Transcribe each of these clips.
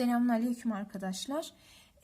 Selamünaleyküm arkadaşlar.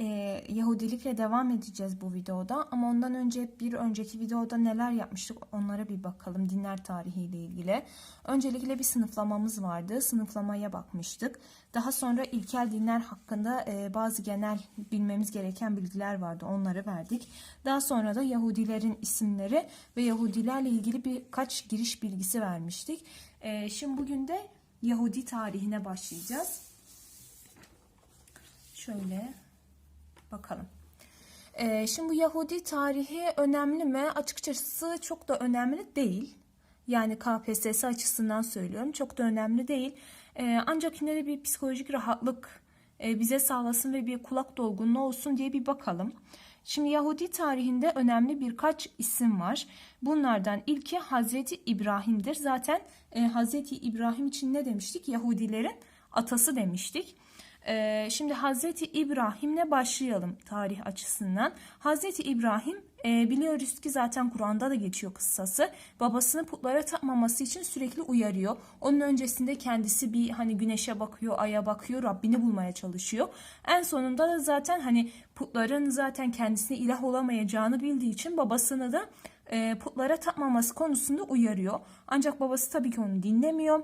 Ee, Yahudilikle devam edeceğiz bu videoda ama ondan önce bir önceki videoda neler yapmıştık onlara bir bakalım dinler tarihiyle ilgili. Öncelikle bir sınıflamamız vardı. Sınıflamaya bakmıştık. Daha sonra ilkel dinler hakkında e, bazı genel bilmemiz gereken bilgiler vardı. Onları verdik. Daha sonra da Yahudilerin isimleri ve Yahudilerle ilgili birkaç giriş bilgisi vermiştik. Ee, şimdi bugün de Yahudi tarihine başlayacağız. Şöyle bakalım. Ee, şimdi bu Yahudi tarihi önemli mi? Açıkçası çok da önemli değil. Yani KPSS açısından söylüyorum. Çok da önemli değil. Ee, ancak yine de bir psikolojik rahatlık e, bize sağlasın ve bir kulak dolgunluğu olsun diye bir bakalım. Şimdi Yahudi tarihinde önemli birkaç isim var. Bunlardan ilki Hazreti İbrahim'dir. Zaten e, Hazreti İbrahim için ne demiştik? Yahudilerin atası demiştik. Ee, şimdi Hazreti İbrahim'le başlayalım tarih açısından. Hazreti İbrahim e, biliyoruz ki zaten Kur'an'da da geçiyor kıssası. Babasını putlara tapmaması için sürekli uyarıyor. Onun öncesinde kendisi bir hani güneşe bakıyor, aya bakıyor, Rabbini bulmaya çalışıyor. En sonunda da zaten hani putların zaten kendisine ilah olamayacağını bildiği için babasını da e, putlara tapmaması konusunda uyarıyor. Ancak babası tabii ki onu dinlemiyor.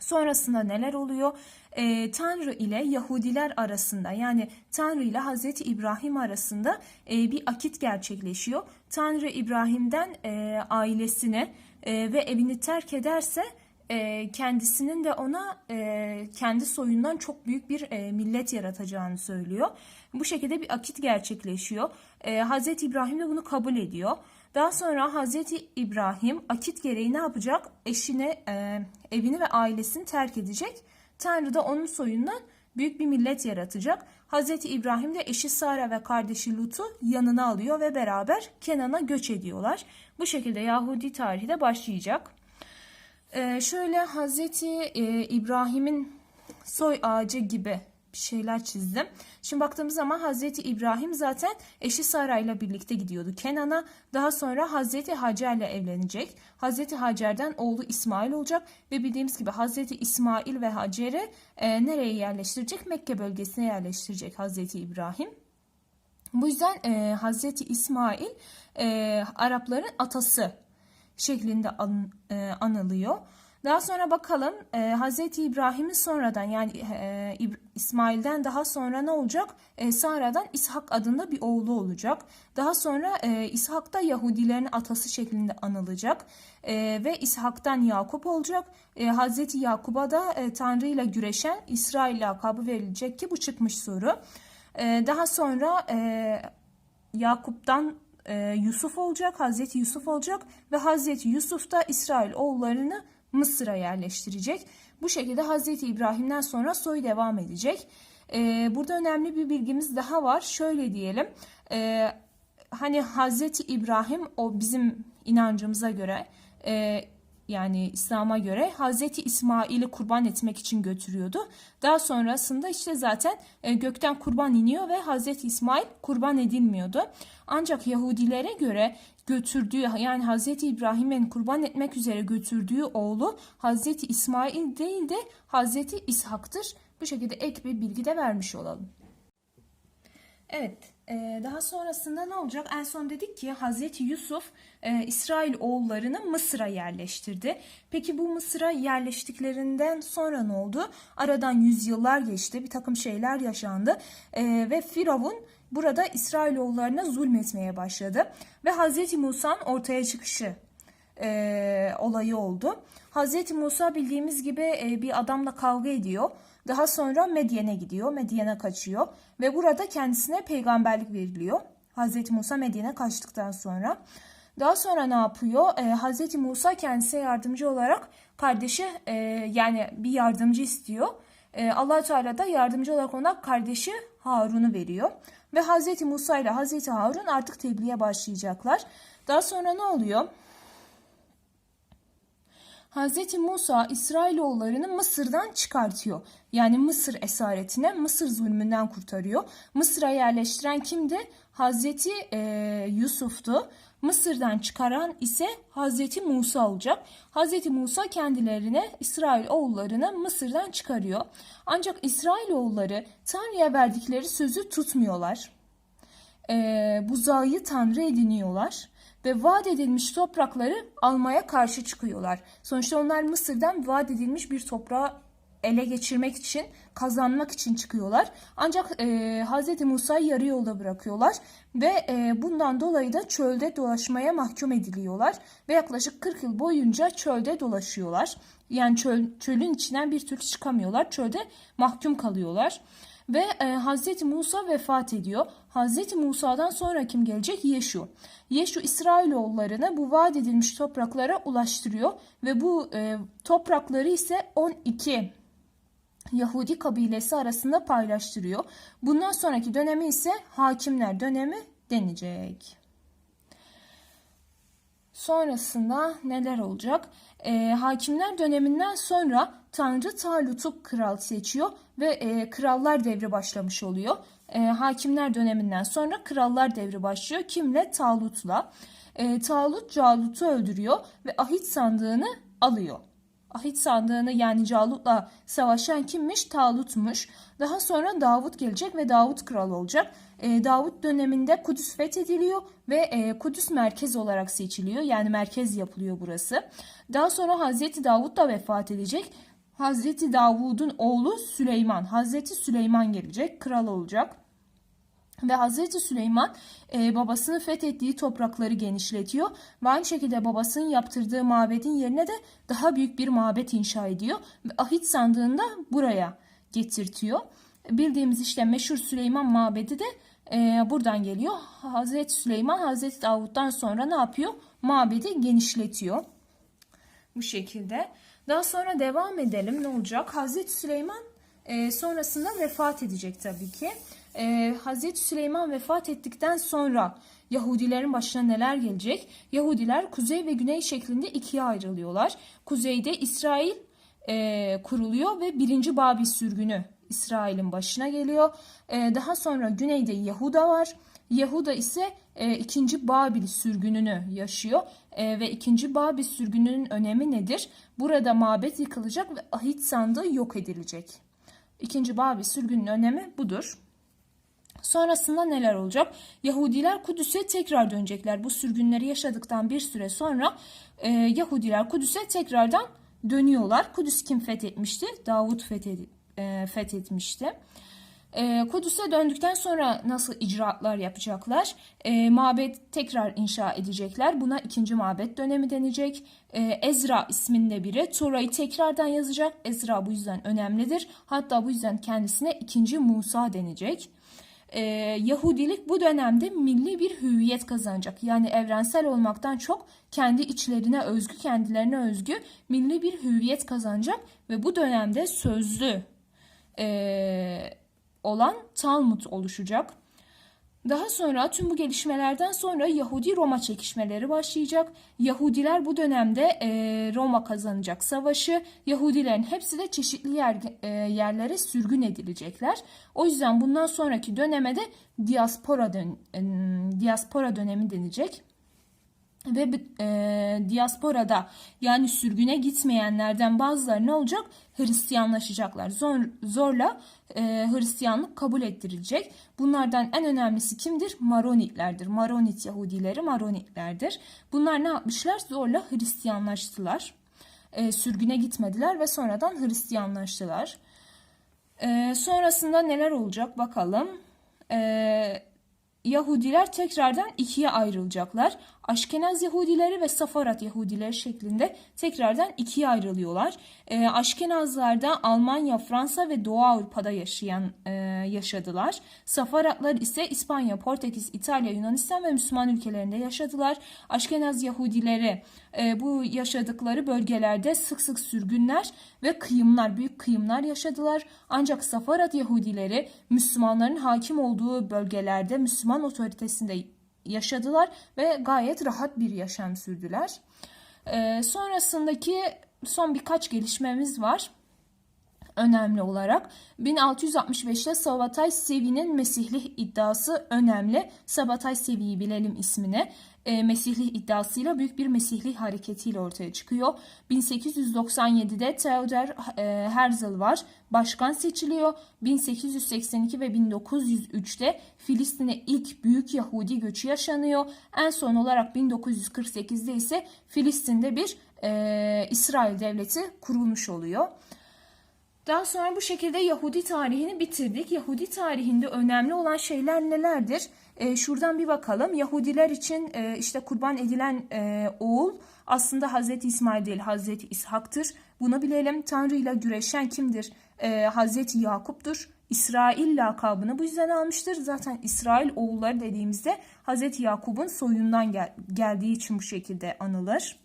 Sonrasında neler oluyor? Ee, Tanrı ile Yahudiler arasında yani Tanrı ile Hazreti İbrahim arasında e, bir akit gerçekleşiyor. Tanrı İbrahim'den e, ailesini e, ve evini terk ederse e, kendisinin de ona e, kendi soyundan çok büyük bir e, millet yaratacağını söylüyor. Bu şekilde bir akit gerçekleşiyor. E, Hazreti İbrahim de bunu kabul ediyor. Daha sonra Hazreti İbrahim akit gereği ne yapacak? Eşine, e, evini ve ailesini terk edecek. Tanrı da onun soyundan büyük bir millet yaratacak. Hazreti İbrahim de eşi Sara ve kardeşi Lut'u yanına alıyor ve beraber Kenan'a göç ediyorlar. Bu şekilde Yahudi tarihi de başlayacak. E, şöyle Hazreti e, İbrahim'in soy ağacı gibi şeyler çizdim. Şimdi baktığımız zaman Hazreti İbrahim zaten eşi Sara ile birlikte gidiyordu Kenan'a. Daha sonra Hazreti Hacer ile evlenecek. Hazreti Hacer'den oğlu İsmail olacak ve bildiğimiz gibi Hazreti İsmail ve Hacer'i e, nereye yerleştirecek? Mekke bölgesine yerleştirecek Hazreti İbrahim. Bu yüzden e, Hazreti İsmail e, Arapların atası şeklinde an, e, anılıyor. Daha sonra bakalım e, Hazreti İbrahim'in sonradan yani e, İsmail'den daha sonra ne olacak? E, Sara'dan İshak adında bir oğlu olacak. Daha sonra e, İshak da Yahudilerin atası şeklinde anılacak. E, ve İshak'tan Yakup olacak. E, Hazreti Yakup'a da e, Tanrı ile güreşen İsrail lakabı verilecek ki bu çıkmış soru. E, daha sonra e, Yakup'tan e, Yusuf olacak, Hazreti Yusuf olacak ve Hazreti Yusuf da İsrail oğullarını Mısır'a yerleştirecek. Bu şekilde Hazreti İbrahim'den sonra soy devam edecek. Ee, burada önemli bir bilgimiz daha var. Şöyle diyelim. E, hani Hazreti İbrahim o bizim inancımıza göre e, yani İslam'a göre Hazreti İsmail'i kurban etmek için götürüyordu. Daha sonrasında işte zaten e, gökten kurban iniyor ve Hazreti İsmail kurban edilmiyordu. Ancak Yahudilere göre götürdüğü yani Hazreti İbrahim'in kurban etmek üzere götürdüğü oğlu Hazreti İsmail değil de Hazreti İshak'tır. Bu şekilde ek bir bilgi de vermiş olalım. Evet, daha sonrasında ne olacak? En son dedik ki Hazreti Yusuf e, İsrail oğullarını Mısır'a yerleştirdi. Peki bu Mısır'a yerleştiklerinden sonra ne oldu? Aradan yüzyıllar geçti, bir takım şeyler yaşandı e, ve Firavun burada İsrailoğullarına zulmetmeye başladı ve Hazreti Musa'nın ortaya çıkışı e, olayı oldu. Hazreti Musa bildiğimiz gibi e, bir adamla kavga ediyor. Daha sonra Medyen'e gidiyor, Medyen'e kaçıyor ve burada kendisine peygamberlik veriliyor. Hazreti Musa Medyen'e kaçtıktan sonra. Daha sonra ne yapıyor? Ee, Hazreti Musa kendisine yardımcı olarak kardeşi e, yani bir yardımcı istiyor. E, allah Teala da yardımcı olarak ona kardeşi Harun'u veriyor. Ve Hazreti Musa ile Hazreti Harun artık tebliğe başlayacaklar. Daha sonra ne oluyor? Hazreti Musa İsrailoğullarını Mısır'dan çıkartıyor. Yani Mısır esaretine, Mısır zulmünden kurtarıyor. Mısır'a yerleştiren kimdi? E, Yusuf'tu. Mısır'dan çıkaran ise Hazreti Musa olacak. Hazreti Musa kendilerine İsrail oğullarını Mısır'dan çıkarıyor. Ancak İsrail oğulları Tanrı'ya verdikleri sözü tutmuyorlar. Ee, buzağı Tanrı ediniyorlar ve vaat edilmiş toprakları almaya karşı çıkıyorlar. Sonuçta onlar Mısır'dan vaat edilmiş bir toprağı ele geçirmek için, kazanmak için çıkıyorlar. Ancak e, Hz. Musa'yı yarı yolda bırakıyorlar ve e, bundan dolayı da çölde dolaşmaya mahkum ediliyorlar ve yaklaşık 40 yıl boyunca çölde dolaşıyorlar. Yani çöl, çölün içinden bir türlü çıkamıyorlar. Çölde mahkum kalıyorlar. Ve e, Hz. Musa vefat ediyor. Hz. Musa'dan sonra kim gelecek? Yeşu. Yeşu İsrailoğullarını bu vaat edilmiş topraklara ulaştırıyor ve bu e, toprakları ise 12 Yahudi kabilesi arasında paylaştırıyor. Bundan sonraki dönemi ise hakimler dönemi denecek. Sonrasında neler olacak? E, hakimler döneminden sonra Tanrı Talut'u kral seçiyor ve e, krallar devri başlamış oluyor. E, hakimler döneminden sonra krallar devri başlıyor. Kimle? Talut'la. E, Talut Calut'u öldürüyor ve ahit sandığını alıyor. Ahit sandığını yani Calut'la savaşan kimmiş? Talut'muş. Daha sonra Davut gelecek ve Davut kral olacak. E, Davut döneminde Kudüs fethediliyor ve e, Kudüs merkez olarak seçiliyor. Yani merkez yapılıyor burası. Daha sonra Hazreti Davut da vefat edecek. Hazreti Davud'un oğlu Süleyman, Hazreti Süleyman gelecek, kral olacak. Ve Hazreti Süleyman e, babasının fethettiği toprakları genişletiyor. Ve aynı şekilde babasının yaptırdığı mabedin yerine de daha büyük bir mabet inşa ediyor. Ve ahit sandığını da buraya getirtiyor. Bildiğimiz işte meşhur Süleyman mabedi de e, buradan geliyor. Hazreti Süleyman Hazreti Davud'dan sonra ne yapıyor? Mabedi genişletiyor. Bu şekilde. Daha sonra devam edelim. Ne olacak? Hazreti Süleyman e, sonrasında vefat edecek tabii ki. E, Hazreti Süleyman vefat ettikten sonra Yahudilerin başına neler gelecek? Yahudiler kuzey ve güney şeklinde ikiye ayrılıyorlar. Kuzeyde İsrail e, kuruluyor ve birinci Babil sürgünü İsrail'in başına geliyor. E, daha sonra güneyde Yahuda var. Yahuda ise e, ikinci Babil sürgününü yaşıyor e, ve ikinci Babil sürgününün önemi nedir? Burada mabet yıkılacak ve ahit sandığı yok edilecek. İkinci Babil sürgünün önemi budur. Sonrasında neler olacak? Yahudiler Kudüs'e tekrar dönecekler. Bu sürgünleri yaşadıktan bir süre sonra e, Yahudiler Kudüs'e tekrardan dönüyorlar. Kudüs kim fethetmişti? Davut fethed, e, fethetmişti. E, Kudüs'e döndükten sonra nasıl icraatlar yapacaklar? E, mabet tekrar inşa edecekler. Buna ikinci mabet dönemi denecek. E, Ezra isminde biri Tora'yı tekrardan yazacak. Ezra bu yüzden önemlidir. Hatta bu yüzden kendisine ikinci Musa denecek e, Yahudilik bu dönemde milli bir hüviyet kazanacak. Yani evrensel olmaktan çok kendi içlerine özgü, kendilerine özgü milli bir hüviyet kazanacak ve bu dönemde sözlü e, olan Talmud oluşacak. Daha sonra tüm bu gelişmelerden sonra Yahudi-Roma çekişmeleri başlayacak. Yahudiler bu dönemde e, Roma kazanacak savaşı. Yahudilerin hepsi de çeşitli yer, e, yerlere sürgün edilecekler. O yüzden bundan sonraki döneme de diaspora, dön, e, diaspora dönemi denecek ve e, diasporada yani sürgüne gitmeyenlerden bazıları ne olacak? Hristiyanlaşacaklar. Zor, zorla e, Hristiyanlık kabul ettirilecek. Bunlardan en önemlisi kimdir? Maronitlerdir. Maronit Yahudileri Maronitlerdir. Bunlar ne yapmışlar? Zorla Hristiyanlaştılar. E, sürgüne gitmediler ve sonradan Hristiyanlaştılar. E, sonrasında neler olacak bakalım. E, Yahudiler tekrardan ikiye ayrılacaklar. Aşkenaz Yahudileri ve Safarat Yahudileri şeklinde tekrardan ikiye ayrılıyorlar. E, Aşkenazlarda Almanya, Fransa ve Doğu Avrupa'da yaşayan e, yaşadılar. Safaratlar ise İspanya, Portekiz, İtalya, Yunanistan ve Müslüman ülkelerinde yaşadılar. Aşkenaz Yahudileri e, bu yaşadıkları bölgelerde sık sık sürgünler ve kıyımlar, büyük kıyımlar yaşadılar. Ancak Safarat Yahudileri Müslümanların hakim olduğu bölgelerde Müslüman otoritesinde yaşadılar ve gayet rahat bir yaşam sürdüler. Ee, sonrasındaki son birkaç gelişmemiz var. önemli olarak. 1665'te Sabatay Sevi'nin Mesihlik iddiası önemli. Sabatay Sevi'yi bilelim ismini. E, Mesihlik iddiasıyla büyük bir Mesihlik hareketiyle ortaya çıkıyor. 1897'de Theodor e, Herzl var. Başkan seçiliyor. 1882 ve 1903'te Filistin'e ilk büyük Yahudi göçü yaşanıyor. En son olarak 1948'de ise Filistin'de bir e, İsrail devleti kurulmuş oluyor. Daha sonra bu şekilde Yahudi tarihini bitirdik. Yahudi tarihinde önemli olan şeyler nelerdir? Ee, şuradan bir bakalım. Yahudiler için e, işte kurban edilen e, oğul aslında Hazreti İsmail değil Hazreti İshak'tır. Bunu bilelim. Tanrı ile güreşen kimdir? E, Hazreti Yakup'tur. İsrail lakabını bu yüzden almıştır. Zaten İsrail oğulları dediğimizde Hazreti Yakup'un soyundan gel- geldiği için bu şekilde anılır.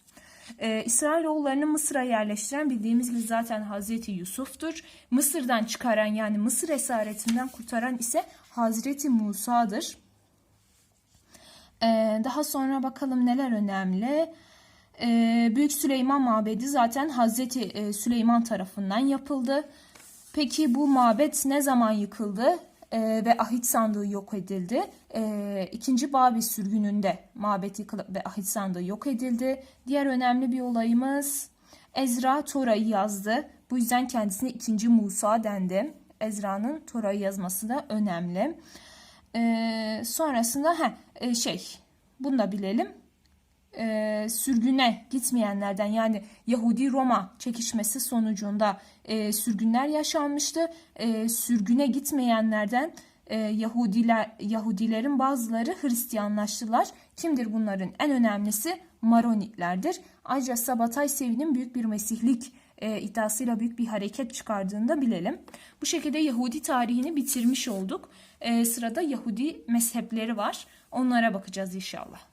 Ee, İsrailoğullarını Mısır'a yerleştiren bildiğimiz gibi zaten Hazreti Yusuf'tur. Mısır'dan çıkaran yani Mısır esaretinden kurtaran ise Hazreti Musa'dır. Ee, daha sonra bakalım neler önemli. Ee, Büyük Süleyman Mabedi zaten Hazreti e, Süleyman tarafından yapıldı. Peki bu mabet ne zaman yıkıldı Ee, ve ahit sandığı yok edildi? İkinci Babil sürgününde mabet yıkılıp ve ahit sandığı yok edildi. Diğer önemli bir olayımız Ezra Tora'yı yazdı. Bu yüzden kendisine ikinci Musa dendi. Ezra'nın Tora'yı yazması da önemli. Ee, sonrasında ha şey bunu da bilelim e, sürgüne gitmeyenlerden yani Yahudi-Roma çekişmesi sonucunda e, sürgünler yaşanmıştı. E, sürgüne gitmeyenlerden e, Yahudiler Yahudilerin bazıları Hristiyanlaştılar. Kimdir bunların? En önemlisi Maronitlerdir. Ayrıca Sabatay Sevi'nin büyük bir mesihlik e, iddiasıyla büyük bir hareket çıkardığını da bilelim. Bu şekilde Yahudi tarihini bitirmiş olduk. E, sırada Yahudi mezhepleri var. Onlara bakacağız inşallah.